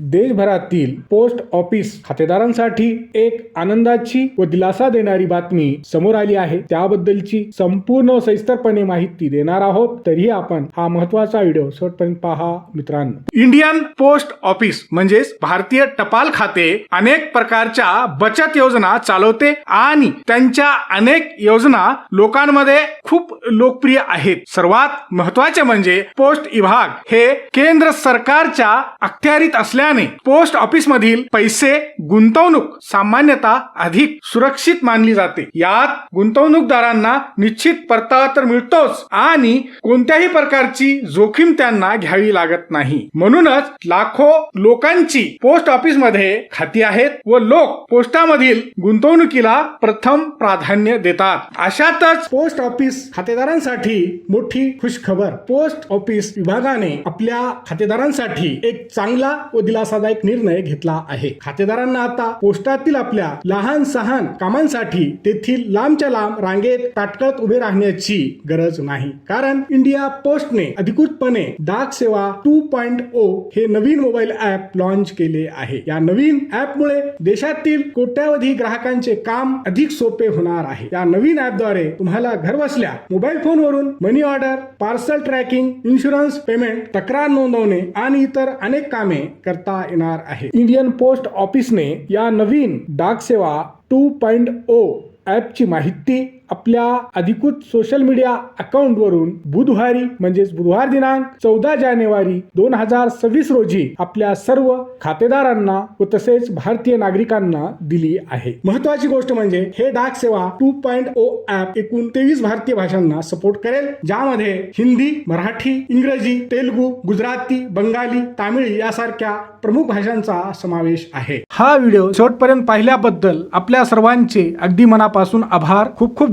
देशभरातील post office खातेदारांसाठी एक आनंदाची व दिलासा देणारी बातमी समोर आली आहे. त्याबद्दलची संपूर्ण सविस्तरपणे माहिती देणार आहोत. तरीही आपण हा महत्त्वाचा व्हिडिओ शेवटपर्यंत पहा मित्रांनो. इंडियन पोस्ट ऑफिस म्हणजेच भारतीय टपाल खाते अनेक प्रकारच्या बचत योजना चालवते आणि त्यांच्या अनेक योजना लोकांमध्ये खूप लोकप्रिय आहेत. सर्वात महत्त्वाचे म्हणजे पोस्ट विभाग हे केंद्र सरकारच्या अखत्यारीत असल्या असल्याने पोस्ट ऑफिस मधील पैसे गुंतवणूक सामान्यतः अधिक सुरक्षित मानली जाते. यात गुंतवणूकदारांना निश्चित परतावा तर मिळतोच आणि कोणत्याही प्रकारची जोखीम त्यांना घ्यावी लागत नाही. म्हणूनच लाखो लोकांची पोस्ट ऑफिसमध्ये खाती आहेत व लोक पोस्टामधील गुंतवणुकीला प्रथम प्राधान्य देतात. अशातच पोस्ट ऑफिस खातेदारांसाठी मोठी खुशखबर. पोस्ट ऑफिस विभागाने आपल्या खातेदारांसाठी एक चांगला व दिलासादायक निर्णय घेतला आहे. खातेदारांना आता पोस्टातील आपल्या लहान सहान कामांसाठी तेथील लांबच्या लांब रांगेत ताटकळत उभे राहण्याची गरज नाही. कारण इंडिया पोस्टने अधिकृतपणे डाक सेवा टू पॉइंट ओ हे नवीन मोबाईल ऍप लॉन्च केले आहे. या नवीन ऍपमुळे देशातील कोट्यावधी ग्राहकांचे काम अधिक सोपे होणार आहे. या नवीन ऍपद्वारे तुम्हाला घरबसल्या मोबाईल फोनवरून money order parcel tracking insurance payment तक्रार नोंदवणे आणि इतर अनेक कामे करता येणार आहे. इंडियन पोस्ट ऑफिसने या नवीन Dak Seva two point o oh ॲपची माहिती आपल्या अधिकृत सोशल मीडिया अकाउंटवरून बुधवारी म्हणजेच बुधवार दिनांक चौदा जानेवारी दोन हजार सव्वीस रोजी आपल्या सर्व खातेदारांना व तसेच भारतीय नागरिकांना दिली आहे. महत्वाची गोष्ट म्हणजे हे डाक सेवा टू पॉइंट ओ ऍप एकूण तेवीस भारतीय भाषांना सपोर्ट करेल ज्यामध्ये हिंदी मराठी इंग्रजी तेलुगू गुजराती बंगाली तामिळ यासारख्या प्रमुख भाषांचा समावेश आहे. हा व्हिडिओ शेवटपर्यंत पाहिल्याबद्दल आपल्या सर्वांचे अगदी मनापासून आभार. खूप खूप